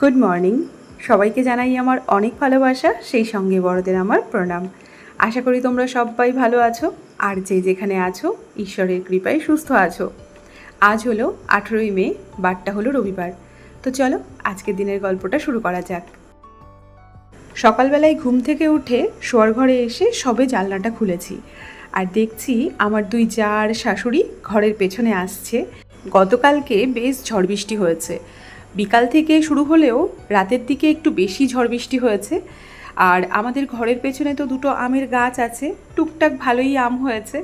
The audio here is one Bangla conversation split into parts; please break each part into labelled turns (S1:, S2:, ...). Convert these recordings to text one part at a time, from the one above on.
S1: গুড মর্নিং সবাইকে জানাই আমার অনেক ভালোবাসা, সেই সঙ্গে বড়দের আমার প্রণাম। আশা করি তোমরা সবাই ভালো আছো, আর যে যেখানে আছো, ঈশ্বরের কৃপায় সুস্থ আছো। আজ হলো আঠেরোই মে, বারটা হলো রবিবার। তো চলো, আজকের দিনের গল্পটা শুরু করা যাক। সকালবেলায় ঘুম থেকে উঠে শোয়ার ঘরে এসে সবে জানলাটা খুলেছি, আর দেখছি আমার দুই জা আর শাশুড়ি ঘরের পেছনে আসছে। গতকালকে বেশ ঝড় বৃষ্টি হয়েছে বিকাল থেকে শুরু হলেও রাতের দিকে একটু বেশি ঝড় বৃষ্টি হয়েছে। আর আমাদের ঘরের পেছনে তো দুটো আমের গাছ আছে। টুকটাক ভালোই আম হয়েছে।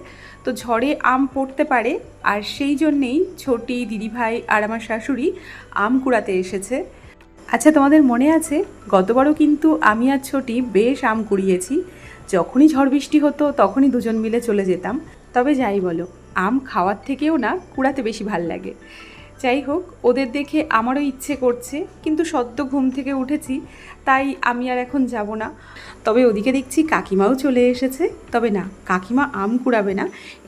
S1: তো ঝড়ে আম পড়তে পারে। আর সেই জন্যেই ছোটি, দিদিভাই আর আমার শাশুড়ি আম কুড়াতে এসেছে। আচ্ছা তোমাদের মনে আছে, গতবারও কিন্তু আমি আর ছোটি বেশ আম কুড়িয়েছি। যখনই ঝড় বৃষ্টি হতো, তখনই দুজন মিলে চলে যেতাম। তবে যাই বলো, আম খাওয়ার থেকেও না, কুড়াতে বেশি ভালো লাগে। যাই হোক, ওদের দেখে আমারও ইচ্ছে করছে, কিন্তু সদ্য ঘুম থেকে উঠেছি, তাই আমি আর এখন যাব না। তবে ওদিকে দেখছি কাকিমাও চলে এসেছে। তবে না, কাকিমা আম কুড়াবে না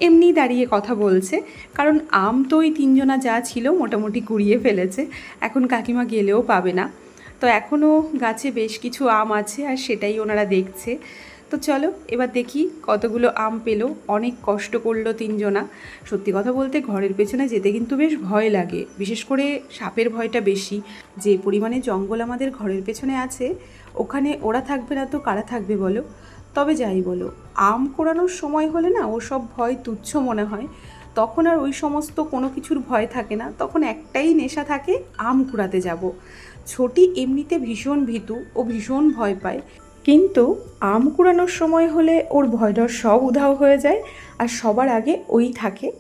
S1: এমনি দাঁড়িয়ে কথা বলছে, কারণ আম তো ওই তিনজনা যা ছিল মোটামুটি কুড়িয়ে ফেলেছে, এখন কাকিমা গেলেও পাবে না। তো এখনও গাছে বেশ কিছু আম আছে, আর সেটাই ওনারা দেখছে। তো চলো, এবার দেখি কতগুলো আম পেল। অনেক কষ্ট করল তিনজনা। সত্যি কথা বলতে ঘরের পেছনে যেতে কিন্তু বেশ ভয় লাগে। বিশেষ করে সাপের ভয়টা বেশি। যে পরিমাণে জঙ্গল আমাদের ঘরের পেছনে আছে, ওখানে ওরা থাকবে না তো কারা থাকবে বলো? তবে যাই বলো, আম কোড়ানোর সময় হলে না ওসব ভয় তুচ্ছ মনে হয়। তখন আর ওই সমস্ত কোনো কিছুর ভয় থাকে না। তখন একটাই নেশা থাকে, আম কুড়াতে যাব। ছোটি এমনিতে ভীষণ ভীতু ও ভীষণ ভয় পায়। কিন্তু আম কুড়ানোর সময় হলে ওর ভয়ডর সব উধাও হয়ে যায় আর সবার আগে ওই থাকে।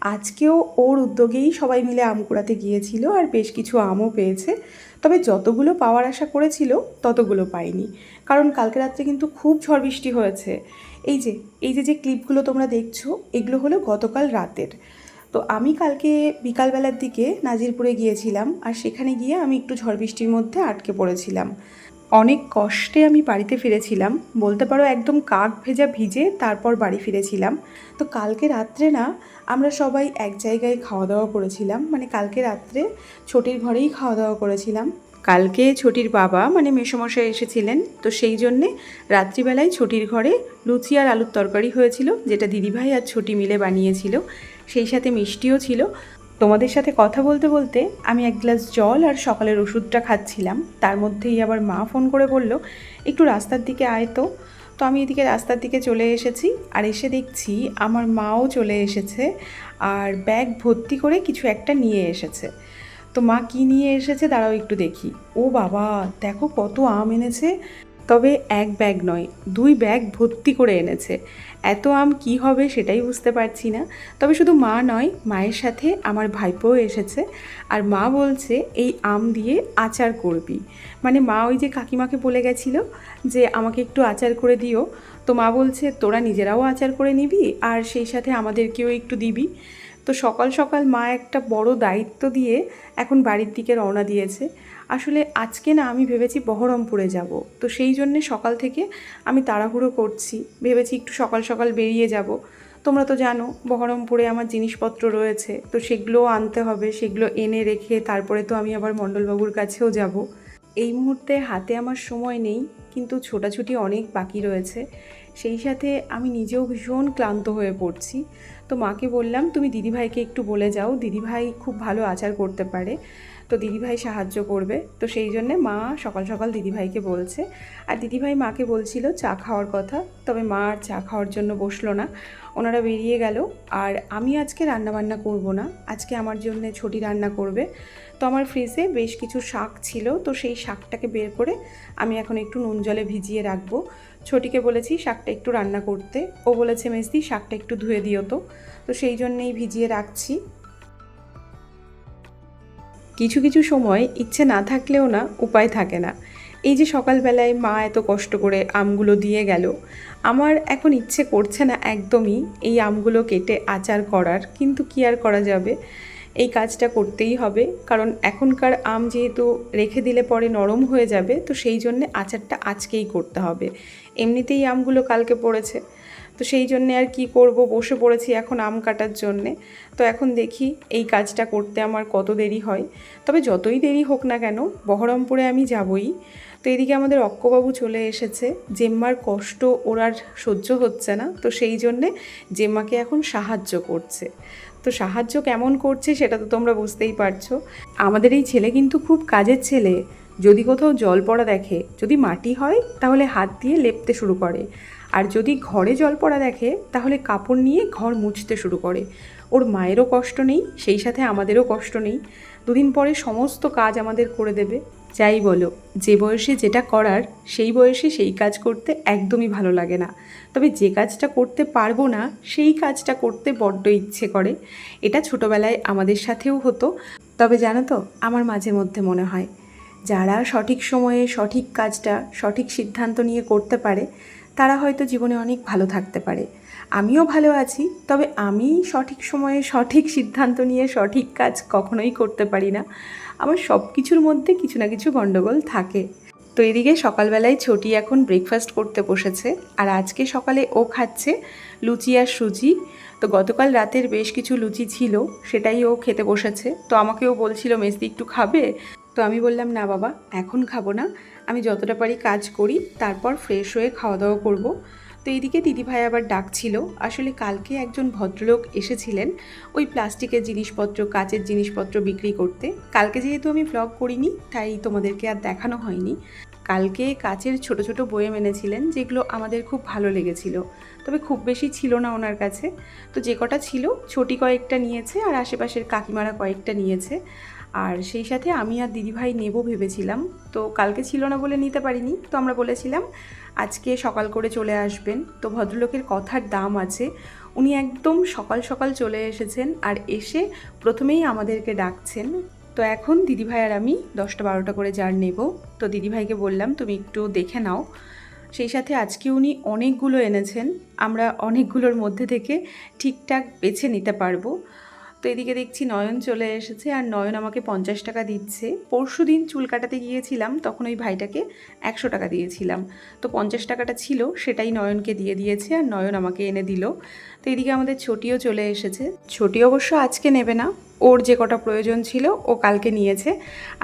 S1: আজকেও ওর উদ্যোগেই সবাই মিলে আম কুড়াতে গিয়েছিল আর বেশ কিছু আমও পেয়েছে। তবে যতগুলো পাওয়ার আশা করেছিল, ততগুলো পাইনি। কারণ কালকে রাত্রে কিন্তু খুব ঝড় বৃষ্টি হয়েছে। এই যে এই যে যে ক্লিপগুলো তোমরা দেখছ, এগুলো হলো গতকাল রাতের। তো আমি কালকে বিকালবেলার দিকে নাজিরপুরে গিয়েছিলাম আর সেখানে গিয়ে আমি একটু ঝড় বৃষ্টির মধ্যে আটকে পড়েছিলাম। অনেক কষ্টে আমি বাড়িতে ফিরেছিলাম। বলতে পারো একদম কাক ভেজা ভিজে তারপর বাড়ি ফিরেছিলাম। তো কালকে রাত্রে না আমরা সবাই এক জায়গায় খাওয়া দাওয়া করেছিলাম। মানে কালকে রাত্রে ছোটির ঘরেই খাওয়া দাওয়া করেছিলাম। কালকে ছোটির বাবা মানে মেসমশাই এসেছিলেন। তো সেই জন্যে রাত্রিবেলায় ছোটির ঘরে লুচি আর আলুর তরকারি হয়েছিল, যেটা দিদিভাই আর ছোটি মিলে বানিয়েছিল। সেই সাথে মিষ্টিও ছিল। তোমাদের সাথে কথা বলতে বলতে আমি এক গ্লাস জল আর সকালের ওষুধটা খাচ্ছিলাম। তার মধ্যেই আবার মা ফোন করে বলল, একটু রাস্তার দিকে আয় তো। তো আমি এদিকে রাস্তার দিকে চলে এসেছি আর এসে দেখছি আমার মাও চলে এসেছে আর ব্যাগ ভর্তি করে কিছু একটা নিয়ে এসেছে। তো মা কি নিয়ে এসেছে দাঁড়াও একটু দেখি। ও বাবা, দেখো কত আম এনেছে। তবে এক ব্যাগ নয়, দুই ব্যাগ ভর্তি করে এনেছে। এত আম কি হবে সেটাই বুঝতে পারছি না। তবে শুধু মা নয়, মায়ের সাথে আমার ভাইপোও এসেছে আর মা বলছে এই আম দিয়ে আচার করবি। মানে মা ওই যে কাকিমাকে বলে গেছিল যে, আমাকে একটু আচার করে দিও। তো মা বলছে, তোরা নিজেরাও আচার করে নিবি আর সেই সাথে আমাদেরকেও একটু দিবি। তো সকাল সকাল মা একটা বড় দায়িত্ব দিয়ে এখন বাড়ির দিকে রওনা দিয়েছে। আসলে আজকে না আমি ভেবেছি বহরমপুরে যাব। তো সেই জন্যে সকাল থেকে আমি তাড়াহুড়ো করছি। ভেবেছি একটু সকাল সকাল বেরিয়ে যাব। তোমরা তো জানো, বহরমপুরে আমার জিনিসপত্র রয়েছে। তো সেগুলোও আনতে হবে, সেগুলো এনে রেখে তারপরে তো আমি আবার মণ্ডলবাবুর কাছেও যাব। এই মুহূর্তে হাতে আমার সময় নেই, কিন্তু ছোটাছুটি অনেক বাকি রয়েছে। সেই সাথে আমি নিজেও ভীষণ ক্লান্ত হয়ে পড়ছি। তো মাকে বললাম, তুমি দিদিভাইকে একটু বলে যাও। দিদিভাই খুব ভালো আচার করতে পারে। তো দিদিভাই সাহায্য করবে। তো সেই জন্যে মা সকাল সকাল দিদিভাইকে বলছে। আর দিদিভাই মাকে বলছিল চা খাওয়ার কথা। তবে মা আর চা খাওয়ার জন্য বসল না। ওনারা বেরিয়ে গেল। আর আমি আজকে রান্নাবান্না করব না। আজকে আমার জন্য ছটি রান্না করবে। তো আমার ফ্রিজে বেশ কিছু শাক ছিল। তো সেই শাকটাকে বের করে আমি এখন একটু নুন জলে ভিজিয়ে রাখব। ছোটিকে বলেছি, শাকটা একটু রান্না করতে। ও বলেছে মেজদি শাকটা একটু ধুয়ে দিও তো। তো সেই জন্যেই ভিজিয়ে রাখছি। কিছু কিছু সময় ইচ্ছে না থাকলেও না উপায় থাকে না। এই যে সকালবেলায় মা এত কষ্ট করে আমগুলো দিয়ে গেল, আমার এখন ইচ্ছে করছে না একদমই এই আমগুলো কেটে আচার করার, কিন্তু কি আর করা যাবে? এই কাজটা করতেই হবে, কারণ এখনকার আম যেহেতু রেখে দিলে পরে নরম হয়ে যাবে, তো সেই জন্যে আচারটা আজকেই করতে হবে। এমনিতেই আমগুলো কালকে পড়েছে। তো সেই জন্যে আর কি করব? বসে পড়েছি এখন আম কাটার জন্যে। তো এখন দেখি এই কাজটা করতে আমার কত দেরি হয়। তবে যতই দেরি হোক না কেন, বহরমপুরে আমি যাবই। তো এদিকে আমাদের অক্কবাবু চলে এসেছে। জেম্মার কষ্ট ওর আর সহ্য হচ্ছে না। তো সেই জন্যে জেম্মাকে এখন সাহায্য করছে। তো সাহায্য কেমন করছে সেটা তো তোমরা বুঝতেই পারছ। আমাদের এই ছেলে কিন্তু খুব কাজের ছেলে। যদি কোথাও জল পড়া দেখে, যদি মাটি হয়, তাহলে হাত দিয়ে লেপতে শুরু করে। আর যদি ঘরে জল পড়া দেখে, তাহলে কাপড় নিয়ে ঘর মুছতে শুরু করে। ওর মায়েরও কষ্ট নেই, সেই সাথে আমাদেরও কষ্ট নেই। দুদিন পরে সমস্ত কাজ আমাদের করে দেবে। যাই বলো, যে বয়সে যেটা করার, সেই বয়সে সেই কাজ করতে একদমই ভালো লাগে না। তবে যে কাজটা করতে পারব না, সেই কাজটা করতে বড্ড ইচ্ছে করে। এটা ছোটোবেলায় আমাদের সাথেও হতো। তবে জানো তো, আমার মাঝে মধ্যে মনে হয়, যারা সঠিক সময়ে সঠিক কাজটা, সঠিক সিদ্ধান্ত নিয়ে করতে পারে তারা হয়তো জীবনে অনেক ভালো থাকতে পারে। আমিও ভালো আছি, তবে আমি সঠিক সময়ে সঠিক সিদ্ধান্ত নিয়ে সঠিক কাজ কখনোই করতে পারি না। আমার সব কিছুর মধ্যে কিছু না কিছু গণ্ডগোল থাকে। তো এদিকে সকালবেলায় ছোটি এখন ব্রেকফাস্ট করতে বসেছে, আর আজকে সকালে ও খাচ্ছে লুচি আর সুজি। তো গতকাল রাতের বেশ কিছু লুচি ছিল, সেটাই ও খেতে বসেছে। তো আমাকেও বলছিল, মেসদি একটু খাবে? তো আমি বললাম, না বাবা, এখন খাব না। আমি যতটা পারি কাজ করি, তারপর ফ্রেশ হয়ে খাওয়া দাওয়া করব। তো এইদিকে দিদিভাই আবার ডাকছিল, আসলে কালকে একজন ভদ্রলোক এসেছিলেন ওই প্লাস্টিকের জিনিসপত্র, কাচের জিনিসপত্র বিক্রি করতে। কালকে যেহেতু আমি ভ্লগ করিনি, তাই তোমাদেরকে আর দেখানো হয়নি। কালকে কাচের ছোট ছোট বইয়ে এনেছিলেন, যেগুলো আমাদের খুব ভালো লেগেছিল। তবে খুব বেশি ছিল না ওনার কাছে। তো যে কটা ছিল, ছোটি কয়েকটা নিয়েছে আর আশেপাশের কাকিমারা কয়েকটা নিয়েছে। আর সেই সাথে আমি আর দিদিভাই নেব ভেবেছিলাম। তো কালকে ছিল না বলে নিতে পারিনি। তো আমরা বলেছিলাম, আজকে সকাল করে চলে আসবেন। তো ভদ্রলোকের কথার দাম আছে। উনি একদম সকাল সকাল চলে এসেছেন আর এসে প্রথমেই আমাদেরকে ডাকছেন। তো এখন দিদিভাই আর আমি দশটা বারোটা করে জার নেব। তো দিদিভাইকে বললাম, তুমি একটু দেখে নাও। সেই সাথে আজকে উনি অনেকগুলো এনেছেন। আমরা অনেকগুলোর মধ্যে থেকে ঠিকঠাক বেছে নিতে পারব। তো এদিকে দেখছি নয়ন চলে এসেছে আর নয়ন আমাকে পঞ্চাশ টাকা দিচ্ছে। পরশু দিন চুল কাটাতে গিয়েছিলাম, তখন ওই ভাইটাকে একশো টাকা দিয়েছিলাম। তো পঞ্চাশ টাকাটা ছিল, সেটাই নয়নকে দিয়ে দিয়েছে আর নয়ন আমাকে এনে দিল। তো এদিকে আমাদের ছোটিও চলে এসেছে। ছোটি অবশ্য আজকে নেবে না, ওর যে কটা প্রয়োজন ছিল ও কালকে নিয়েছে।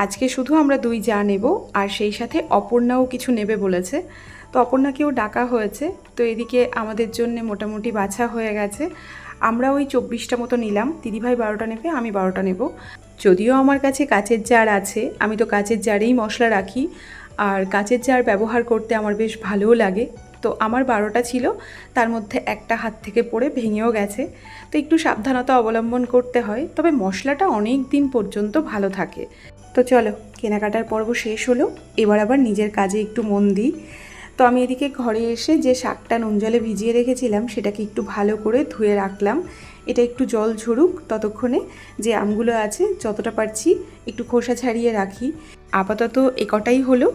S1: আজকে শুধু আমরা দুই যা নেব, আর সেই সাথে অপর্ণাও কিছু নেবে বলেছে। তো অপর্ণাকেও ডাকা হয়েছে। তো এদিকে আমাদের জন্য মোটামুটি বাছা হয়ে গেছে। আমরা ওই চব্বিশটা মতো নিলাম। দিদিভাই বারোটা নেবে, আমি বারোটা নেব। যদিও আমার কাছে কাচের জার আছে, আমি তো কাচের জারেই মশলা রাখি। আর কাচের জার ব্যবহার করতে আমার বেশ ভালোও লাগে। তো আমার বারোটা ছিল, তার মধ্যে একটা হাত থেকে পড়ে ভেঙেও গেছে। তো একটু সাবধানতা অবলম্বন করতে হয়, তবে মশলাটা অনেক দিন পর্যন্ত ভালো থাকে। তো চলো, কেনাকাটার পর্ব শেষ হলো। এবার আবার নিজের কাজে একটু মন দিই। তো আমি এদিকে ঘরে এসে যে শাকটা নুন জলে ভিজিয়ে রেখেছিলাম, সেটাকে একটু ভালো করে ধুয়ে রাখলাম। এটা একটু জল ঝরুক ততক্ষণে, যে আমগুলো আছে যতটা পারছি একটু খোসা ছাড়িয়ে রাখি। আপাতত একটাই হলো।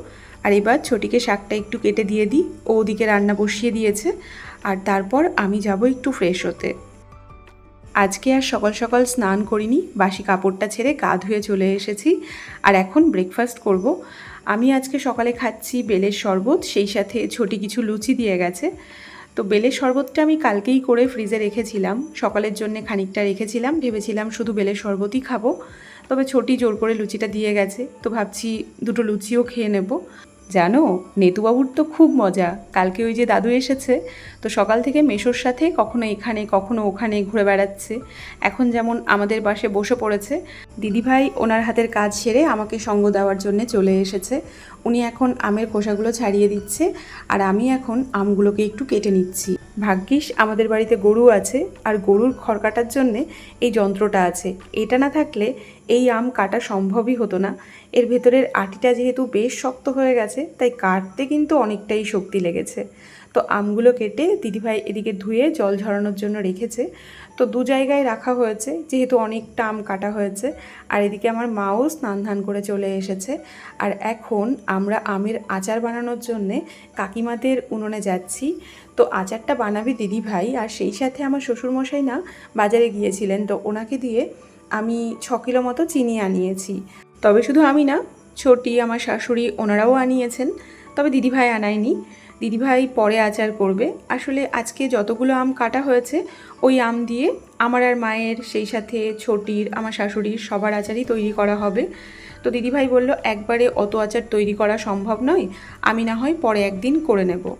S1: আর এবার ছোটিকে শাকটা একটু কেটে দিয়ে দিই। ও ওদিকে রান্না বসিয়ে দিয়েছে। আর তারপর আমি যাব একটু ফ্রেশ হতে। আজকে আর সকাল সকাল স্নান করিনি। বাসি কাপড়টা ছেড়ে গা ধুয়ে চলে এসেছি। আর এখন ব্রেকফাস্ট করব। আমি আজকে সকালে খাচ্ছি বেলের শরবত, সেই সাথে ছোটি কিছু লুচি দিয়ে গেছে। তো বেলের শরবতটা আমি কালকেই করে ফ্রিজে রেখেছিলাম। সকালের জন্য খানিকটা রেখেছিলাম, ভেবেছিলাম শুধু বেলের শরবতই খাব। তবে ছোটি জোর করে লুচিটা দিয়ে গেছে, তো ভাবছি দুটো লুচিও খেয়ে নেব। জানো, নেতুবাবুর তো খুব মজা। কালকে ওই যে দাদু এসেছে, তো সকাল থেকে মেশোর সাথে কখনো এখানে, কখনো ওখানে ঘুরে বেড়াচ্ছে। এখন যেমন আমাদের বাসে বসে পড়েছে, দিদিভাই ওনার হাতের কাজ সেরে আমাকে সঙ্গ দেওয়ার জন্য চলে এসেছে। উনি এখন আমের খোসাগুলো ছাড়িয়ে দিচ্ছে, আর আমি এখন আমগুলোকে একটু কেটে নিচ্ছি। ভাগ্যিস আমাদের বাড়িতে গরু আছে, আর গরুর খড় কাটার জন্যে এই যন্ত্রটা আছে। এটা না থাকলে এই আম কাটা সম্ভবই হতো না। এর ভেতরের আটিটা যেহেতু বেশ শক্ত হয়ে গেছে, তাই কাটতে কিন্তু অনেকটাই শক্তি লেগেছে। তো আমগুলো কেটে দিদিভাই এদিকে ধুয়ে জল ঝরানোর জন্য রেখেছে। তো দু জায়গায় রাখা হয়েছে, যেহেতু অনেকটা আম কাটা হয়েছে। আর এদিকে আমার মাও স্নান ধান করে চলে এসেছে। আর এখন আমরা আমের আচার বানানোর জন্যে কাকিমাদের উনুনে যাচ্ছি। তো আচারটা বানাবে দিদিভাই, আর সেই সাথে আমার শ্বশুরমশাই না বাজারে গিয়েছিলেন, তো ওনাকে দিয়ে আমি ছ কিলো মতো চিনি আনিয়েছি। তবে শুধু আমি না, ছোটি, আমার শাশুড়ি ওনারাও আনিয়েছেন। তবে দিদিভাই আনায়নি। দিদিভাই পরে আচার করবে। আসলে আজকে যতগুলো আম কাটা হয়েছে, ওই আম দিয়ে আমার আর মায়ের, সেই সাথে ছোটির, আমার শাশুড়ির সবার আচারই তৈরি করা হবে। তো দিদিভাই বলল, একবারে অত আচার তৈরি করা সম্ভব নয়। আমি না হয় পরে একদিন করে নেব।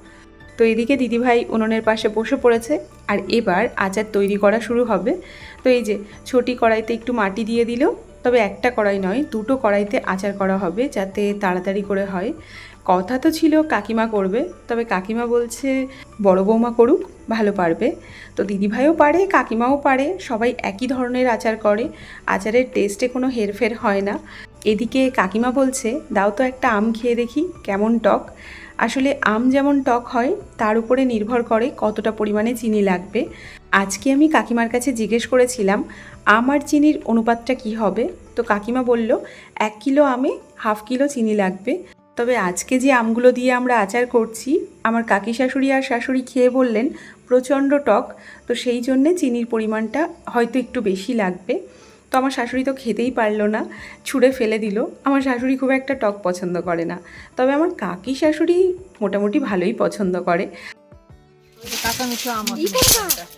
S1: তো এদিকে দিদিভাই উনুনের পাশে বসে পড়েছে। আর এবার আচার তৈরি করা শুরু হবে। তো এই যে, ছোটি কড়াইতে একটু মাটি দিয়ে দিল। তবে একটা কড়াই নয়, দুটো কড়াইতে আচার করা হবে যাতে তাড়াতাড়ি করে হয়। কথা তো ছিল কাকিমা করবে, তবে কাকিমা বলছে, বড় বৌমা করুক, ভালো পারবে। তো দিদিভাইও পারে, কাকিমাও পারে, সবাই একই ধরনের আচার করে। আচারের টেস্টে কোনো হেরফের হয় না। এদিকে কাকিমা বলছে, দাও তো একটা আম খেয়ে দেখি, কেমন টক? আসলে আম যেমন টক হয়, তার উপরে নির্ভর করে কতটা পরিমাণে চিনি লাগবে। আজকে আমি কাকিমার কাছে জিজ্ঞেস করেছিলাম, আমার চিনির অনুপাতটা কি হবে? তো কাকিমা বলল, এক কিলো আমে, হাফ কিলো চিনি লাগবে। তবে আজকে যে আমগুলো দিয়ে আমরা আচার করছি, আমার কাকি শাশুড়ি আর শাশুড়ি খেয়ে বললেন, প্রচণ্ড টক। তো সেই জন্যে চিনির পরিমাণটা হয়তো একটু বেশি লাগবে। তো আমার শাশুড়ি তো খেতেই পারল না, ছুঁড়ে ফেলে দিল। আমার শাশুড়ি খুব একটা টক পছন্দ করে না। তবে আমার কাকি শাশুড়ি মোটামুটি ভালোই পছন্দ করে।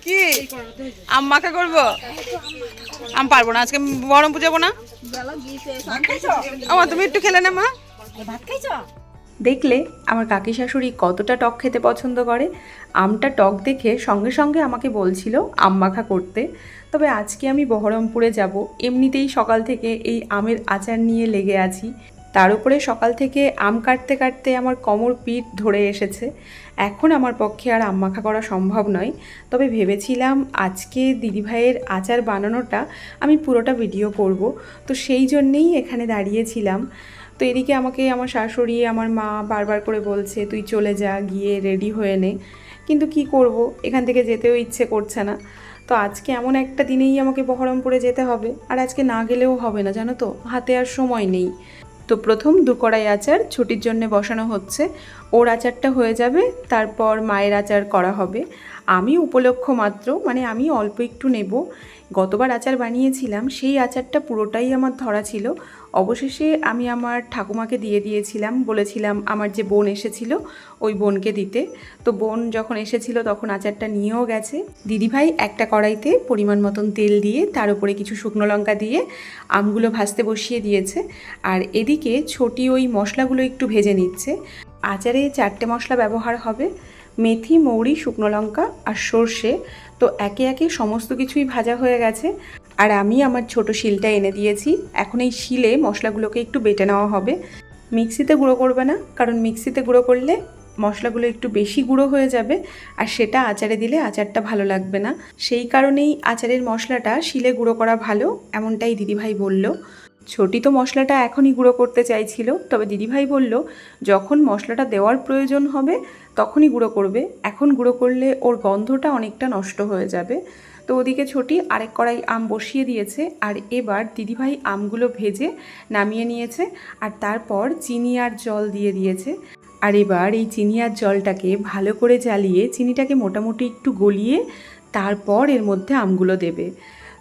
S2: কি? আম মাখা করব? আম পারব না আজকে বরম পুজাবো না। আমার তুমি একটু খেলে না মা?
S1: দেখলে আমার কাকি শাশুড়ি কতটা টক খেতে পছন্দ করে। আমটা টক দেখে সঙ্গে সঙ্গে আমাকে বলছিল আম মাখা করতে। তবে আজকে আমি বহরমপুরে যাব। এমনিতেই সকাল থেকে এই আমের আচার নিয়ে লেগে আছি। তার উপরে সকাল থেকে আম কাটতে কাটতে আমার কোমর পিঠ ধরে এসেছে। এখন আমার পক্ষে আর আম মাখা করা সম্ভব নয়। তবে ভেবেছিলাম আজকে দিদিভাইয়ের আচার বানানোটা আমি পুরোটা ভিডিও করব। তো সেই জন্যেই এখানে দাঁড়িয়েছিলাম। তো এদিকে আমাকে আমার শাশুড়ি, আমার মা বারবার করে বলছে, তুই চলে যা, গিয়ে রেডি হয়ে নে। কিন্তু কি করব? এখান থেকে যেতেও ইচ্ছে করছে না। তো আজকে এমন একটা দিনেই আমাকে বহরমপুরে যেতে হবে। আর আজকে না গেলেও হবে না, জানো তো? হাতে আর সময় নেই। তো প্রথম দু কড়াই আচার ছুটির জন্য বসানো হচ্ছে। ওর আচারটা হয়ে যাবে, তারপর মায়ের আচার করা হবে। আমি উপলক্ষ মাত্র মানে আমি অল্প একটু নেব। গতবার আচার বানিয়েছিলাম, সেই আচারটা পুরোটাই আমার ধরা ছিল। অবশেষে আমি আমার ঠাকুমাকে দিয়ে দিয়েছিলাম, বলেছিলাম আমার যে বোন এসেছিল, ওই বোনকে দিতে। তো বোন যখন এসেছিল তখন আচারটা নিয়েও গেছে। দিদিভাই একটা কড়াইতে পরিমাণ মতন তেল দিয়ে, তার উপরে কিছু শুকনো লঙ্কা দিয়ে আমগুলো ভাজতে বসিয়ে দিয়েছে। আর এদিকে ছোটি ওই মশলাগুলো একটু ভেজে নিচ্ছে। আচারে চারটে মশলা ব্যবহার হবে। মেথি, মৌরি, শুকনো লঙ্কা আর সর্ষে। তো একে একে সমস্ত কিছুই ভাজা হয়ে গেছে। আর আমি আমার ছোট শিলটা এনে দিয়েছি। এখন এই শিলে মশলাগুলোকে একটু বেটে নেওয়া হবে। মিক্সিতে গুঁড়ো করবে না, কারণ মিক্সিতে গুঁড়ো করলে মশলাগুলো একটু বেশি গুঁড়ো হয়ে যাবে আর সেটা আচারে দিলে আচারটা ভালো লাগবে না। সেই কারণেই আচারের মশলাটা শিলে গুঁড়ো করা ভালো, এমনটাই দিদিভাই বলল। ছোটি তো মশলাটা এখনই গুঁড়ো করতে চাইছিল, তবে দিদিভাই বলল, যখন মশলাটা দেওয়ার প্রয়োজন হবে, তখনই গুঁড়ো করবে। এখন গুঁড়ো করলে ওর গন্ধটা অনেকটা নষ্ট হয়ে যাবে। তো ওদিকে ছোটি আরেক কড়াই আম বসিয়ে দিয়েছে আর এবার দিদিভাই আমগুলো ভেজে নামিয়ে নিয়েছে আর তারপর চিনি আর জল দিয়ে দিয়েছে। আর এবার এই চিনি আর জলটাকে ভালো করে জ্বালিয়ে, চিনিটাকে মোটামুটি একটু গলিয়ে তারপর এর মধ্যে আমগুলো দেবে।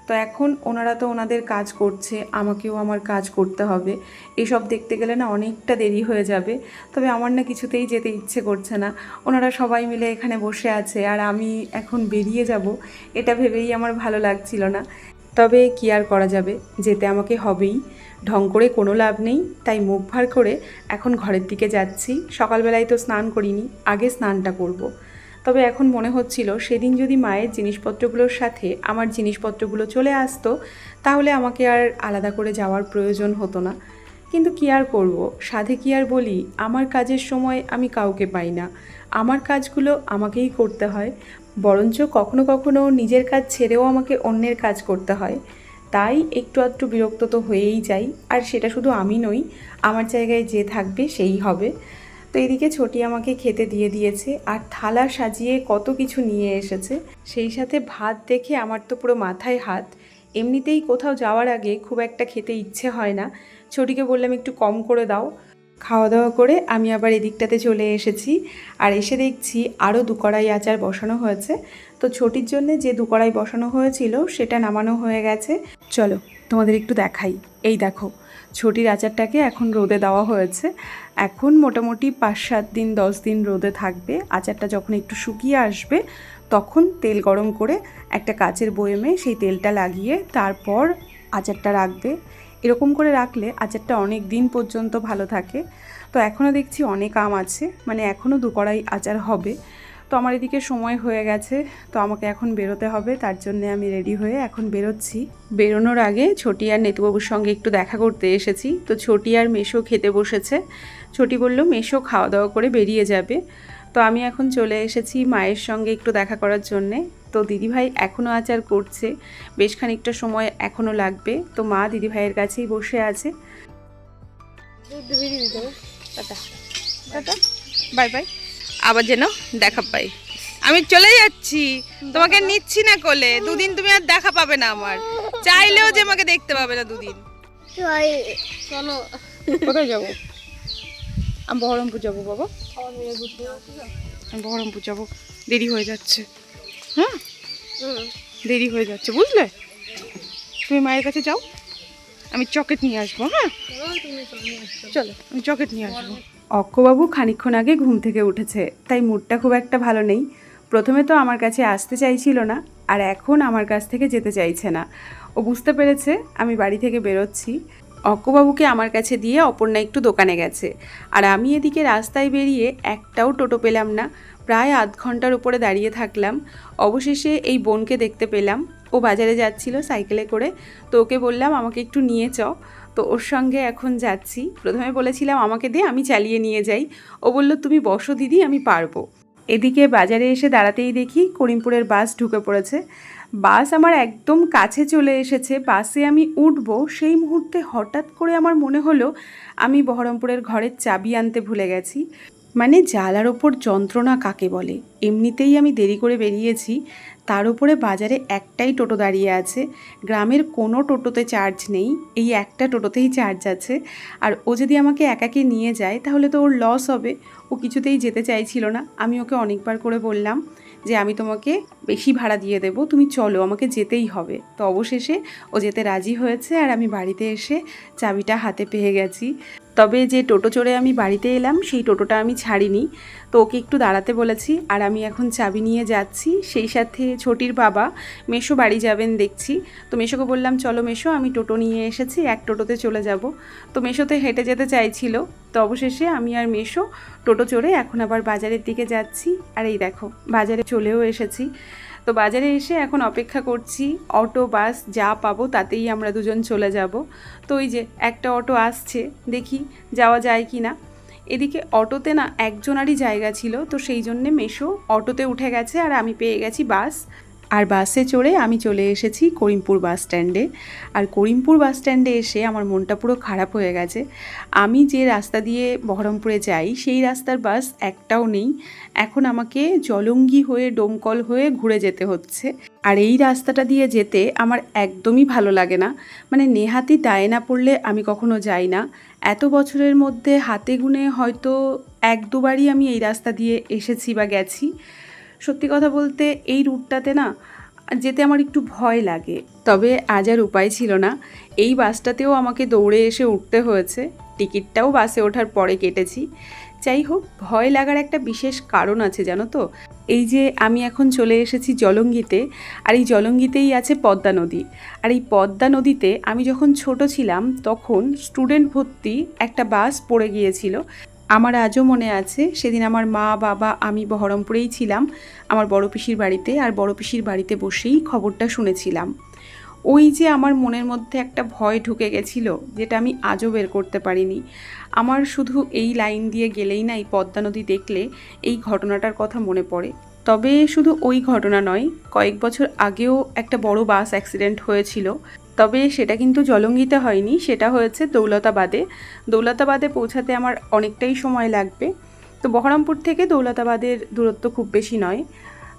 S1: তো এখন ওনারা তো ওনাদের কাজ করছে, আমাকেও আমার কাজ করতে হবে। এসব দেখতে গেলে না অনেকটা দেরি হয়ে যাবে, তবে আমার না কিছুতেই যেতে ইচ্ছে করছে না। ওনারা সবাই মিলে এখানে বসে আছে আর আমি এখন বেরিয়ে যাব, এটা ভেবেই আমার ভালো লাগছিল না। তবে কি আর করা যাবে, যেতে আমাকে হবেই। ঢং করে কোনো লাভ নেই, তাই মুখ ভার করে এখন ঘরের দিকে যাচ্ছি। সকালবেলায় তো স্নান করিনি, আগে স্নানটা করব। তবে এখন মনে হচ্ছিল, সেদিন যদি মায়ের জিনিসপত্রগুলোর সাথে আমার জিনিসপত্রগুলো চলে আসতো, তাহলে আমাকে আর আলাদা করে যাওয়ার প্রয়োজন হতো না। কিন্তু কি আর করব? সাধে কি আর বলি? আমার কাজের সময় আমি কাউকে পাই না। আমার কাজগুলো আমাকেই করতে হয়। বরঞ্চ কখনো কখনো নিজের কাজ ছেড়েও আমাকে অন্যের কাজ করতে হয়। তাই একটু আধটু বিরক্ত তো হয়েই যাই। আর সেটা শুধু আমি নই, আমার জায়গায় যে থাকবে সেই হবে। তো এদিকে ছোটি আমাকে খেতে দিয়ে দিয়েছে আর থালা সাজিয়ে কত কিছু নিয়ে এসেছে। সেই সাথে ভাত দেখে আমার তো পুরো মাথায় হাত। এমনিতেই কোথাও যাওয়ার আগে খুব একটা খেতে ইচ্ছে হয় না। ছোটিকে বললাম, একটু কম করে দাও। খাওয়া দাওয়া করে আমি আবার এদিকটাতে চলে এসেছি আর এসে দেখছি আরও দু কড়াই আচার বসানো হয়েছে। তো ছোটির জন্য যে দু কড়াই বসানো হয়েছিল সেটা নামানো হয়ে গেছে। চলো তোমাদের একটু দেখাই। এই দেখো ছটির আচারটাকে এখন রোদে দেওয়া হয়েছে। এখন মোটামুটি পাঁচ সাত দিন, দশ দিন রোদে থাকবে। আচারটা যখন একটু শুকিয়ে আসবে, তখন তেল গরম করে একটা কাচের বয়েমে সেই তেলটা লাগিয়ে তারপর আচারটা রাখবে। এরকম করে রাখলে আচারটা অনেক দিন পর্যন্ত ভালো থাকে। তো এখনও দেখছি অনেক আম আছে মানে এখনও দু কড়াই আচার হবে। তো আমার এদিকে সময় হয়ে গেছে তো আমাকে এখন বেরোতে হবে তার জন্য আমি রেডি হয়ে এখন বেরোচ্ছি। বেরোনোর আগে ছোটি আর নেতুবাবুর সঙ্গে একটু দেখা করতে এসেছি তো ছোটি আর মেশো খেতে বসেছে। ছোটি বলল মেশো খাওয়া দাওয়া করে বেরিয়ে যাবে। তো আমি এখন চলে এসেছি মায়ের সঙ্গে একটু দেখা করার জন্যে। তো দিদিভাই এখনও আচার করছে বেশ খানিকটা সময় এখনও লাগবে। তো মা দিদিভাইয়ের কাছেই বসে আছে।
S2: টাটা। Bye bye. আবার যেন দেখা পাই। আমি চলে যাচ্ছি। তোমাকে নিচ্ছি না কোলে। দুদিন তুমি আর দেখা পাবে না আমার। চাইলেও যে আমাকে দেখতে পাবে না দুদিন।
S3: চলো।
S2: কোথায় যাব? আমি বহরমপুর যাব বাবা। আমি বহরমপুর যাব। দেরি হয়ে যাচ্ছে। হ্যাঁ দেরি হয়ে যাচ্ছে বুঝলে? তুমি মায়ের কাছে যাও। আমি চকেট নিয়ে আসব হ্যাঁ? চলো আমি চকেট নিয়ে আসব।
S1: অক্কবাবু খানিকক্ষণ আগে ঘুম থেকে উঠেছে, তাই মুডটা খুব একটা ভালো নেই। প্রথমে তো আমার কাছে আসতে চাইছিল না, আর এখন আমার কাছ থেকে যেতে চাইছে না। ও বুঝতে পেরেছে আমি বাড়ি থেকে বেরোচ্ছি। অক্কবাবুকে আমার কাছে দিয়ে অপর্ণা একটু দোকানে গেছে, আর আমি এদিকে রাস্তায় বেরিয়ে একটাও টোটো পেলাম না। প্রায় আধ ঘণ্টার উপরে দাঁড়িয়ে থাকলাম। অবশেষে এই বোনকে দেখতে পেলাম। ও বাজারে যাচ্ছিল সাইকেলে করে। তো ওকে বললাম, আমাকে একটু নিয়ে চ। তো ওর সঙ্গে এখন যাচ্ছি। প্রথমে বলেছিলাম, আমাকে দে, আমি চালিয়ে নিয়ে যাই। ও বলল, তুমি বসো দিদি, আমি পারব। এদিকে বাজারে এসে দাঁড়াতেই দেখি করিমপুরের বাস ঢুকে পড়েছে। বাস আমার একদম কাছে চলে এসেছে। বাসে আমি উঠব, সেই মুহূর্তে হঠাৎ করে আমার মনে হলো, আমি বহরমপুরের ঘরের চাবি আনতে ভুলে গেছি। মানে জ্বালার ওপর যন্ত্রণা কাকে বলে? এমনিতেই আমি দেরি করে বেরিয়েছি। তার উপরে বাজারে একটাই টোটো দাঁড়িয়ে আছে। গ্রামের কোনো টোটোতে চার্জ নেই। এই একটা টোটোতেই চার্জ আছে। আর ও যদি আমাকে একাকে নিয়ে যায়, তাহলে তো ওর লস হবে। ও কিছুতেই যেতে চাইছিল না। আমি ওকে অনেকবার করে বললাম যে, আমি তোমাকে বেশি ভাড়া দিয়ে দেবো। তুমি চলো, আমাকে যেতেই হবে। তো অবশেষে ও যেতে রাজি হয়েছে আর আমি বাড়িতে এসে চাবিটা হাতে পেয়ে গেছি। তবে যে টোটো চড়ে আমি বাড়িতে এলাম, সেই টোটোটা আমি ছাড়িনি। তো ওকে একটু দাঁড়াতে বলেছি, আর আমি এখন চাবি নিয়ে যাচ্ছি। সেই সাথে ছোটির বাবা মেশো বাড়ি যাবেন দেখছি। তো মেশোকে বললাম, চলো মেশো, আমি টোটো নিয়ে এসেছি, এক টোটোতে চলে যাব। তো মেশোতে হেঁটে যেতে চাইছিল। তো অবশেষে আমি আর মেশো টোটো চড়ে এখন আবার বাজারের দিকে যাচ্ছি। আর এই দেখো, বাজারে চলেও এসেছি। তো বাজারে এসে এখন অপেক্ষা করছি। অটো, বাস যা পাবো তাতেই আমরা দুজন চলে যাব। তো ওই যে একটা অটো আসছে, দেখি যাওয়া যায় কি না এদিকে অটোতে না একজনারই জায়গা ছিল, তো সেই জন্যে মেশো অটোতে উঠে গেছে আর আমি পেয়ে গেছি বাস। আর বাসে চড়ে আমি চলে এসেছি করিমপুর বাস স্ট্যান্ডে। আর করিমপুর বাস স্ট্যান্ডে এসে আমার মনটা পুরো খারাপ হয়ে গেছে। আমি যে রাস্তা দিয়ে বহরমপুরে যাই, সেই রাস্তার বাস একটাও নেই। এখন আমাকে জলঙ্গি হয়ে, ডোমকল হয়ে ঘুরে যেতে হচ্ছে। আর এই রাস্তাটা দিয়ে যেতে আমার একদমই ভালো লাগে না। মানে নেহাতি দায় না পড়লে আমি কখনো যাই না। এত বছরের মধ্যে হাতে গুনে হয়তো এক দুবারই আমি এই রাস্তা দিয়ে এসেছি বা গেছি। সত্যি কথা বলতে এই রুটটাতে না যেতে আমার একটু ভয় লাগে। তবে আজ আর উপায় ছিল না। এই বাসটাতেও আমাকে দৌড়ে এসে উঠতে হয়েছে। টিকিটটাও বাসে ওঠার পরে কেটেছি। যাই হোক, ভয় লাগার একটা বিশেষ কারণ আছে, জানো তো? এই যে আমি এখন চলে এসেছি জলঙ্গিতে, আর এই জলঙ্গিতেই আছে পদ্মা নদী। আর এই পদ্মা নদীতে আমি যখন ছোট ছিলাম, তখন স্টুডেন্ট ভর্তি একটা বাস পড়ে গিয়েছিল। আমার আজও মনে আছে, সেদিন আমার মা, বাবা, আমি বহরমপুরেই ছিলাম, আমার বড় পিসির বাড়িতে, আর বড় পিসির বাড়িতে বসেই খবরটা শুনেছিলাম। ওই যে আমার মনের মধ্যে একটা ভয় ঢুকে গেছিল, যেটা আমি আজও বের করতে পারিনি। আমার শুধু এই লাইন দিয়ে গেলেই না, এই পদ্মা নদী দেখলে এই ঘটনাটার কথা মনে পড়ে। তবে শুধু ওই ঘটনা নয়, কয়েক বছর আগেও একটা বড় বাস অ্যাক্সিডেন্ট হয়েছিল। তবে সেটা কিন্তু জলঙ্গিতে হয়নি, সেটা হয়েছে দৌলতাবাদে। দৌলতাবাদে পৌঁছাতে আমার অনেকটাই সময় লাগবে। তো বহরমপুর থেকে দৌলতাবাদের দূরত্ব খুব বেশি নয়।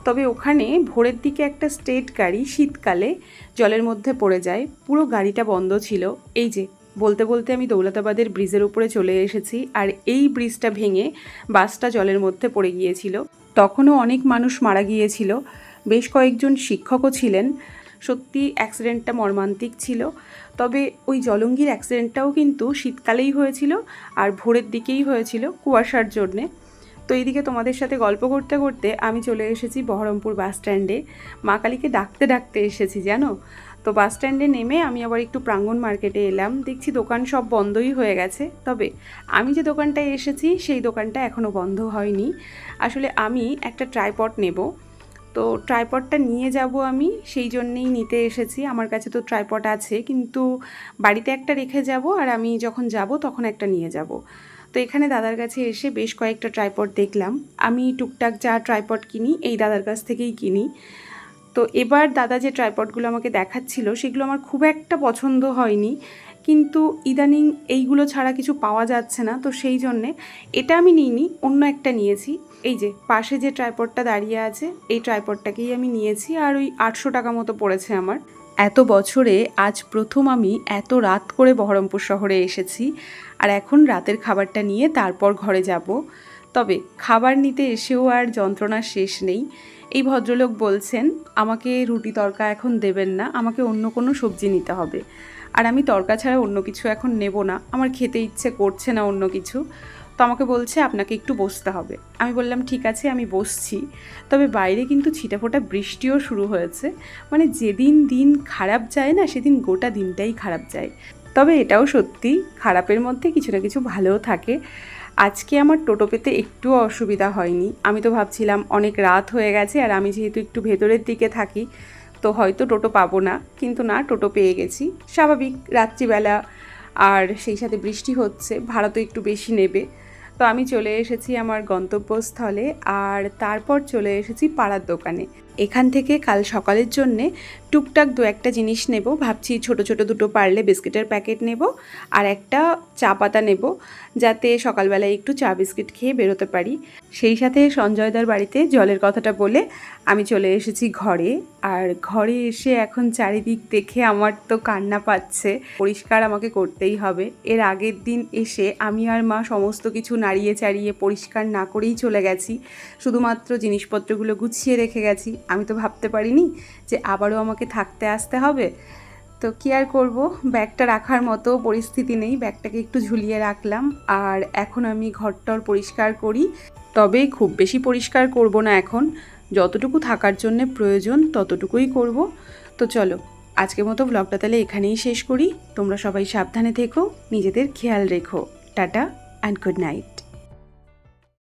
S1: তবে ওখানে ভোরের দিকে একটা স্টেট গাড়ি শীতকালে জলের মধ্যে পড়ে যায়। পুরো গাড়িটা বন্ধ ছিল। এই যে, বলতে বলতে আমি দৌলতাবাদের ব্রিজের উপরে চলে এসেছি আর এই ব্রিজটা ভেঙে বাসটা জলের মধ্যে পড়ে গিয়েছিল। তখনও অনেক মানুষ মারা গিয়েছিল। বেশ কয়েকজন শিক্ষকও ছিলেন। সত্যি অ্যাক্সিডেন্টটা মর্মান্তিক ছিল। তবে ওই জলঙ্গির অ্যাক্সিডেন্টটাও কিন্তু শীতকালেই হয়েছিল আর ভোরের দিকেই হয়েছিল কুয়াশার জন্যে। তো এইদিকে তোমাদের সাথে গল্প করতে করতে আমি চলে এসেছি বহরমপুর বাস স্ট্যান্ডে। মা কালীকে ডাকতে ডাকতে এসেছি, জানো? তো বাস স্ট্যান্ডে নেমে আমি আবার একটু প্রাঙ্গণ মার্কেটে এলাম। দেখছি দোকান সব বন্ধই হয়ে গেছে। তবে আমি যে দোকানটায় এসেছি, সেই দোকানটা এখনও বন্ধ হয়নি। আসলে আমি একটা ট্রাইপড নেব। তো ট্রাইপডটা নিয়ে যাব আমি, সেই জন্যেই নিতে এসেছি। আমার কাছে তো ট্রাইপড আছে, কিন্তু বাড়িতে একটা রেখে যাব আর আমি যখন যাব তখন একটা নিয়ে যাব। তো এখানে দাদার কাছে এসে বেশ কয়েকটা ট্রাইপড দেখলাম। আমি টুকটাক যা ট্রাইপড কিনি, এই দাদার কাছ থেকেই কিনি। তো এবার দাদা যে ট্রাইপডগুলো আমাকে দেখাচ্ছিল, সেগুলো আমার খুব একটা পছন্দ হয়নি। কিন্তু ইদানিং এইগুলো ছাড়া কিছু পাওয়া যাচ্ছে না, তো সেই জন্যে এটা আমি নিইনি, অন্য একটা নিয়েছি। এই যে, পাশে যে ট্রাইপডটা দাঁড়িয়ে আছে, এই ট্রাইপডটাকেই আমি নিয়েছি আর ওই আটশো টাকা মতো পড়েছে আমার। এত বছরে আজ প্রথম আমি এত রাত করে বহরমপুর শহরে এসেছি আর এখন রাতের খাবারটা নিয়ে তারপর ঘরে যাব। তবে খাবার নিতে এসেও আর যন্ত্রণার শেষ নেই। এই ভদ্রলোক বলছেন, আমাকে রুটি তরকা এখন দেবেন না, আমাকে অন্য কোনো সবজি নিতে হবে। আর আমি তরকা ছাড়া অন্য কিছু এখন নেব না। আমার খেতে ইচ্ছে করছে না অন্য কিছু। তো আমাকে বলছে, আপনাকে একটু বসতে হবে। আমি বললাম, ঠিক আছে, আমি বসছি। তবে বাইরে কিন্তু ছিটাফোটা বৃষ্টিও শুরু হয়েছে। মানে যেদিন দিন খারাপ যায় না, সেদিন গোটা দিনটাই খারাপ যায়। তবে এটাও সত্যি, খারাপের মধ্যে কিছু না কিছু ভালোও থাকে। আজকে আমার টোটো পেতে একটুও অসুবিধা হয়নি। আমি তো ভাবছিলাম, অনেক রাত হয়ে গেছে আর আমি যেহেতু একটু ভেতরের দিকে থাকি তো হয়তো টোটো পাবো না, কিন্তু না, টোটো পেয়ে গেছি। স্বাভাবিক, রাত্রিবেলা আর সেই সাথে বৃষ্টি হচ্ছে ভাড়া তো একটু বেশি নেবে। তো আমি চলে এসেছি আমার গন্তব্যস্থলে আর তারপর চলে এসেছি পাড়ার দোকানে। এখান থেকে কাল সকালের জন্যে টুকটাক দু একটা জিনিস নেব। ভাবছি ছোট ছোট দুটো পারলে বিস্কিটের প্যাকেট নেব আর একটা চা পাতা নেব যাতে সকালবেলায় একটু চা বিস্কিট খেয়ে বেরোতে পারি। সেই সাথে সঞ্জয়দার বাড়িতে জলের কথাটা বলে আমি চলে এসেছি ঘরে। আর ঘরে এসে এখন চারিদিক দেখে আমার তো কান্না পাচ্ছে। পরিষ্কার আমাকে করতেই হবে। এর আগের দিন এসে আমি আর মা সমস্ত কিছু নাড়িয়ে চাড়িয়ে পরিষ্কার না করেই চলে গেছি। শুধুমাত্র জিনিসপত্রগুলো গুছিয়ে রেখে গেছি। আমি তো ভাবতে পারিনি যে আবারও আমাকে থাকতে আসতে হবে। তো কি আর করব? ব্যাগটা রাখার মতো পরিস্থিতি নেই, ব্যাগটাকে একটু ঝুলিয়ে রাখলাম। আর এখন আমি ঘরটর পরিষ্কার করি। তবে খুব বেশি পরিষ্কার করব না এখন। যতটুকু থাকার জন্য প্রয়োজন ততটুকুই করব। তো চলো, আজকের মতো ব্লগটা তাহলে এখানেই শেষ করি। তোমরা সবাই সাবধানে থেকো, নিজেদের খেয়াল রেখো। Tata and good night